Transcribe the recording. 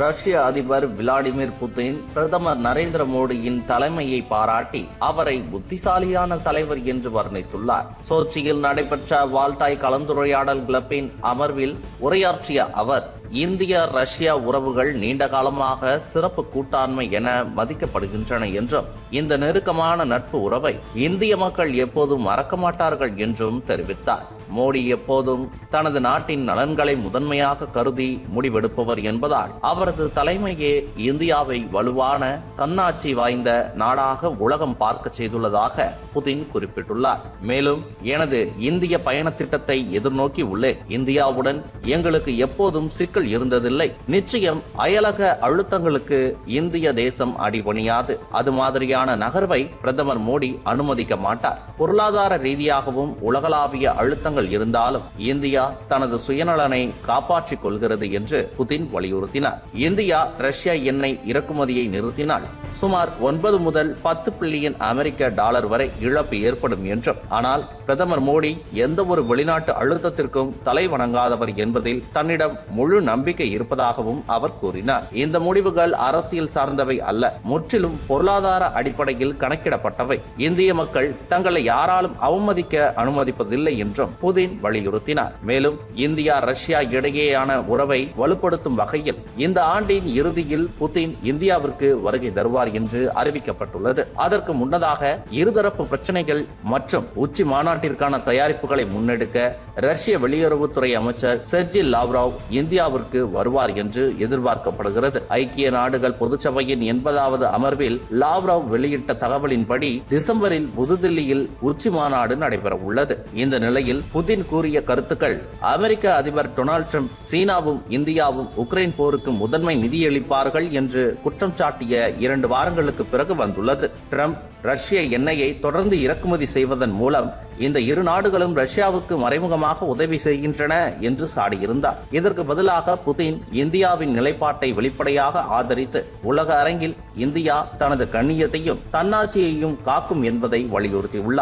ரஷ்ய அதிபர் Vladimir Putin பிரதமர் நரேந்திர மோடியின் தலைமையை பாராட்டி அவரை புத்திசாலியான தலைவர் என்று வர்ணித்துள்ளார். சோச்சியில் நடைபெற்ற வால்டாய் கலந்துரையாடல் கிளப்பின் அமர்வில் உரையாற்றிய அவர் இந்திய ரஷ்யா உறவுகள் நீண்ட காலமாக சிறப்பு கூட்டாண்மை என மதிக்கப்படுகின்றன என்றும் இந்த நெருக்கமான நட்பு உறவை இந்திய மக்கள் எப்போதும் மறக்க மாட்டார்கள் என்றும் தெரிவித்தார். மோடி எப்போதும் தனது நாட்டின் நலன்களை முதன்மையாக கருதி முடிவெடுப்பவர் என்பதால் அவரது தலைமையே இந்தியாவை வலுவான தன்னாட்சி வாய்ந்த நாடாக உலகம் பார்க்க செய்துள்ளதாக புதின் குறிப்பிட்டுள்ளார். மேலும் எனது இந்திய பயண திட்டத்தை எதிர்நோக்கி உள்ளேன் இந்தியாவுடன் எங்களுக்கு எப்போதும் சிக்கல் இருந்ததில்லை. நிச்சயம் அயலக அழுத்தங்களுக்கு இந்திய தேசம் அடிபணியாது. அது மாதிரியான நகர்வை பிரதமர் மோடி அனுமதிக்க மாட்டார். பொருளாதார ரீதியாகவும் உலகளாவிய அழுத்தங்கள் இருந்தாலும் இந்தியா தனது சுயநலனை காப்பாற்றிக் கொள்கிறது என்று புதின் வலியுறுத்தினார். இந்தியா ரஷ்யா எண்ணெய் இறக்குமதியை நிறுத்தினால் சுமார் ஒன்பது முதல் பத்து பில்லியன் அமெரிக்க டாலர் வரை இழப்பு ஏற்படும் என்றும் ஆனால் பிரதமர் மோடி எந்த ஒரு வெளிநாட்டு அழுத்தத்திற்கும் தலை வணங்காதவர் என்பதில் தன்னிடம் முழு நம்பிக்கை இருப்பதாகவும் அவர் கூறினார். இந்த முடிவுகள் அரசியல் சார்ந்தவை அல்ல முற்றிலும் பொருளாதார அடிப்படையில் கணக்கிடப்பட்டவை. இந்திய மக்கள் தங்களை யாராலும் அவமதிக்க அனுமதிப்பதில்லை என்றும் புதின் வலியுறுத்தினார். மேலும் இந்தியா ரஷ்யா இடையேயான உறவை வலுப்படுத்தும் வகையில் இந்த ஆண்டின் இறுதியில் புதின் இந்தியாவிற்கு வருகை தருவார் என்று அறிவிக்கப்பட்டுள்ளது. அதற்கு முன்னதாக இருதரப்பு பிரச்சனைகள் மற்றும் உச்சி மாநாட்டிற்கான தயாரிப்புகளை முன்னெடுக்க ரஷ்ய வெளியுறவுத்துறை அமைச்சர் செர்ஜி லாவ்ராவ் இந்தியாவிற்கு வருவார் என்று எதிர்பார்க்கப்படுகிறது. ஐக்கிய நாடுகள் பொதுச்சபையின் எண்பதாவது அமர்வில் லாவ்ராவ் வெளியிட்ட தகவலின்படி டிசம்பரில் புதுதில்லியில் உச்சி மாநாடு நடைபெற உள்ளது இந்த நிலையில் புதின் கூறிய கருத்துக்கள் அமெரிக்க அதிபர் டொனால்ட் ட்ரம்ப் சீனாவும் இந்தியாவும் உக்ரைன் போருக்கு முதன்மை நிதியளிப்பார்கள் என்று குற்றம் சாட்டிய இரண்டு வாரங்களுக்கு பிறகு வந்துள்ளது. ட்ரம்ப் ரஷ்ய எண்ணெயை தொடர்ந்து இறக்குமதி செய்வதன் மூலம் இந்த இரு நாடுகளும் ரஷ்யாவுக்கு மறைமுகமாக உதவி செய்கின்றன என்று சாடியிருந்தார். இதற்கு பதிலாக புதின் இந்தியாவின் நிலைப்பாட்டை வெளிப்படையாக ஆதரித்து உலக அரங்கில் இந்தியா தனது கண்ணியத்தையும் தன்னாட்சியையும் காக்கும் என்பதை வலியுறுத்தியுள்ளார்.